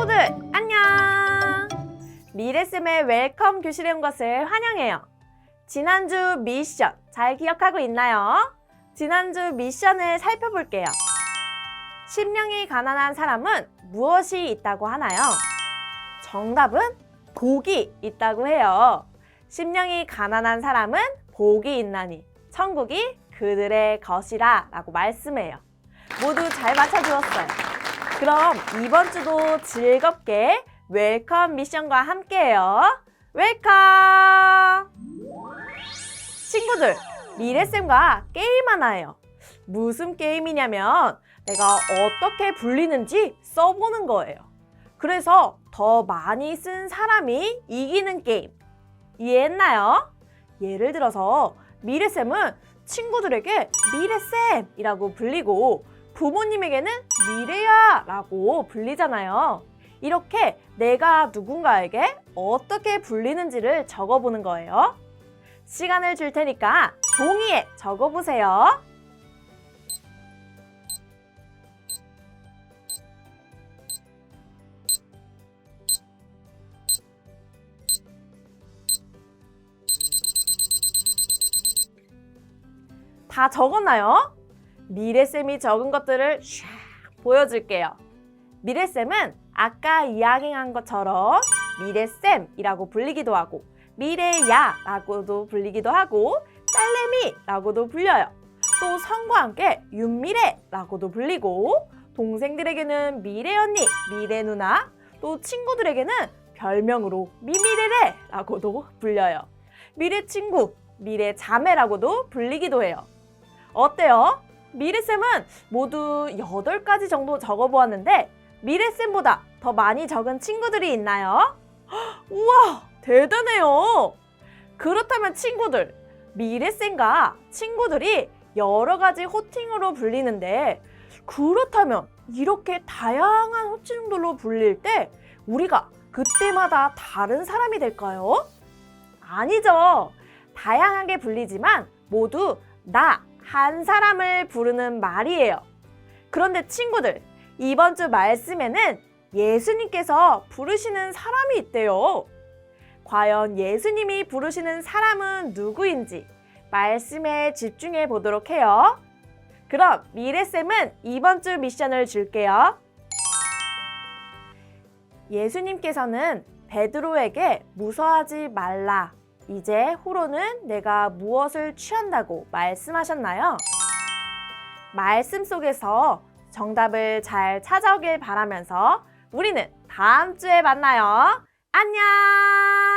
친구들 안녕! 미래쌤의 웰컴 교실에 온 것을 환영해요. 지난주 미션 잘 기억하고 있나요? 지난주 미션을 살펴볼게요. 심령이 가난한 사람은 무엇이 있다고 하나요? 정답은 복이 있다고 해요. 심령이 가난한 사람은 복이 있나니 천국이 그들의 것이라 라고 말씀해요. 모두 잘 맞춰주었어요. 그럼 이번 주도 즐겁게 웰컴 미션과 함께해요. 웰컴! 친구들, 미래쌤과 게임 하나 해요. 무슨 게임이냐면 내가 어떻게 불리는지 써보는 거예요. 그래서 더 많이 쓴 사람이 이기는 게임. 이해했나요? 예를 들어서 미래쌤은 친구들에게 미래쌤이라고 불리고 부모님에게는 미래야 라고 불리잖아요. 이렇게 내가 누군가에게 어떻게 불리는지를 적어보는 거예요. 시간을 줄 테니까 종이에 적어보세요. 다 적었나요? 미래쌤이 적은 것들을 샥 보여줄게요. 미래쌤은 아까 이야기한 것처럼 미래쌤이라고 불리기도 하고 미래야라고도 불리기도 하고 딸내미라고도 불려요. 또 성과 함께 윤미래라고도 불리고 동생들에게는 미래 언니, 미래 누나, 또 친구들에게는 별명으로 미미레레라고도 불려요. 미래 친구, 미래 자매라고도 불리기도 해요. 어때요? 미래쌤은 모두 8가지 정도 적어보았는데 미래쌤보다 더 많이 적은 친구들이 있나요? 헉, 우와, 대단해요. 그렇다면 친구들, 미래쌤과 친구들이 여러 가지 호칭으로 불리는데 그렇다면 이렇게 다양한 호칭들로 불릴 때 우리가 그때마다 다른 사람이 될까요? 아니죠. 다양하게 불리지만 모두 나 한 사람을 부르는 말이에요. 그런데 친구들, 이번 주 말씀에는 예수님께서 부르시는 사람이 있대요. 과연 예수님이 부르시는 사람은 누구인지 말씀에 집중해 보도록 해요. 그럼 미래쌤은 이번 주 미션을 줄게요. 예수님께서는 베드로에게 무서워하지 말라. 이제 후로는 내가 무엇을 취한다고 말씀하셨나요? 말씀 속에서 정답을 잘 찾아오길 바라면서 우리는 다음 주에 만나요. 안녕!